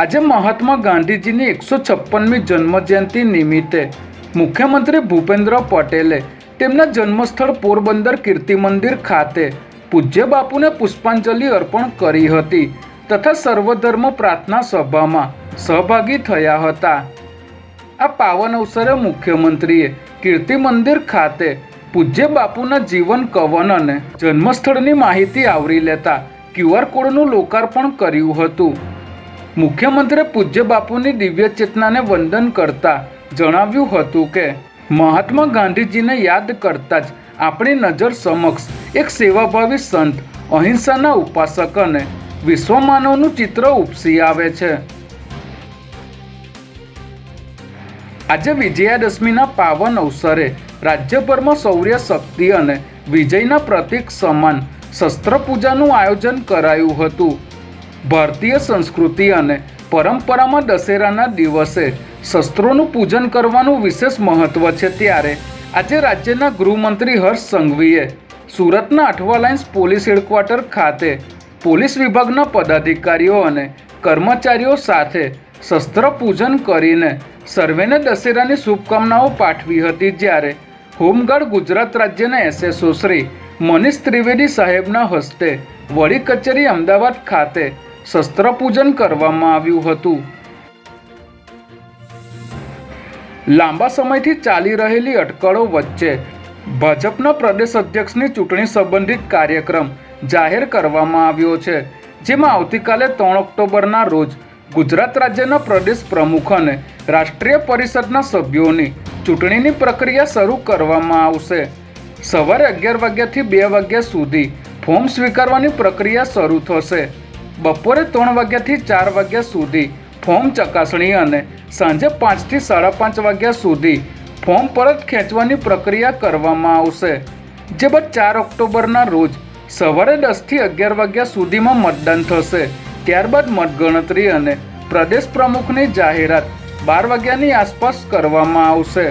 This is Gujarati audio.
આજે મહાત્મા ગાંધીજીની એકસો છપ્પનમી જન્મજયંતિ નિમિત્તે મુખ્યમંત્રી ભૂપેન્દ્ર પટેલે તેમના જન્મસ્થળ પોરબંદર કીર્તિ મંદિર ખાતે પૂજ્ય બાપુને પુષ્પાંજલિ અર્પણ કરી હતી તથા સર્વધર્મ પ્રાર્થના સભામાં સહભાગી થયા હતા. આ પાવન અવસરે મુખ્યમંત્રીએ કીર્તિ મંદિર ખાતે પૂજ્ય બાપુના જીવન કવન અને જન્મસ્થળની માહિતી આવરી લેતા ક્યુઆર કોડનું લોકાર્પણ કર્યું હતું. મુખ્યમંત્રીએ પૂજ્ય બાપુની દિવ્ય ચેતનાને વંદન કરતા જણાવ્યું હતું કે, મહાત્મા ગાંધીજીને યાદ કરતા જ આપણી નજર સમક્ષ એક સેવાભાવી સંત, અહિંસાના ઉપાસક અને વિશ્વમાનવનું ચિત્ર ઉપસી આવે છે. આજે વિજયાદશમીના પાવન અવસરે રાજ્યભરમાં શૌર્ય, શક્તિ અને વિજયના પ્રતીક સમાન શસ્ત્ર પૂજાનું આયોજન કરાયું હતું. ભારતીય સંસ્કૃતિ અને પરંપરામાં દશેરાના દિવસે શસ્ત્રોનું પૂજન કરવાનું વિશેષ મહત્વ છે ત્યારે આજે રાજ્યના ગૃહમંત્રી હર્ષ સંઘવીએ સુરતના અઠવા લાઇન્સ પોલીસ હેડક્વાર્ટર ખાતે પોલીસ વિભાગના પદાધિકારીઓ અને કર્મચારીઓ સાથે શસ્ત્ર પૂજન કરીને સર્વેને દશેરાની શુભકામનાઓ પાઠવી હતી જ્યારે હોમગાર્ડ ગુજરાત રાજ્યના એસએસઓ શ્રી મનીષ ત્રિવેદી સાહેબના હસ્તે વડી કચેરી અમદાવાદ ખાતે શસ્ત્ર પૂજન કરવામાં આવ્યું હતું. લાંબા સમયથી ચાલી રહેલી અટકળો વચ્ચે ભાજપના પ્રદેશ અધ્યક્ષની ચૂંટણી સંબંધિત કાર્યક્રમ જાહેર કરવામાં આવ્યો છે, જેમાં આવતીકાલે ત્રણ ઓક્ટોબરના રોજ ગુજરાત રાજ્યના પ્રદેશ પ્રમુખ અને રાષ્ટ્રીય પરિષદના સભ્યોની ચૂંટણીની પ્રક્રિયા શરૂ કરવામાં આવશે. સવારે અગિયાર વાગ્યાથી બે વાગ્યા સુધી ફોર્મ સ્વીકારવાની પ્રક્રિયા શરૂ થશે. બપોરે ત્રણ વાગ્યાથી ચાર વાગ્યા સુધી ફોર્મ ચકાસણી અને સાંજે પાંચથી સાડા પાંચ વાગ્યા સુધી ફોર્મ પરત ખેંચવાની પ્રક્રિયા કરવામાં આવશે, જે બાદ ચાર ઓક્ટોબરના રોજ સવારે દસથી અગિયાર વાગ્યા સુધીમાં મતદાન થશે. ત્યારબાદ મતગણતરી અને પ્રદેશ પ્રમુખની જાહેરાત બાર વાગ્યાની આસપાસ કરવામાં આવશે.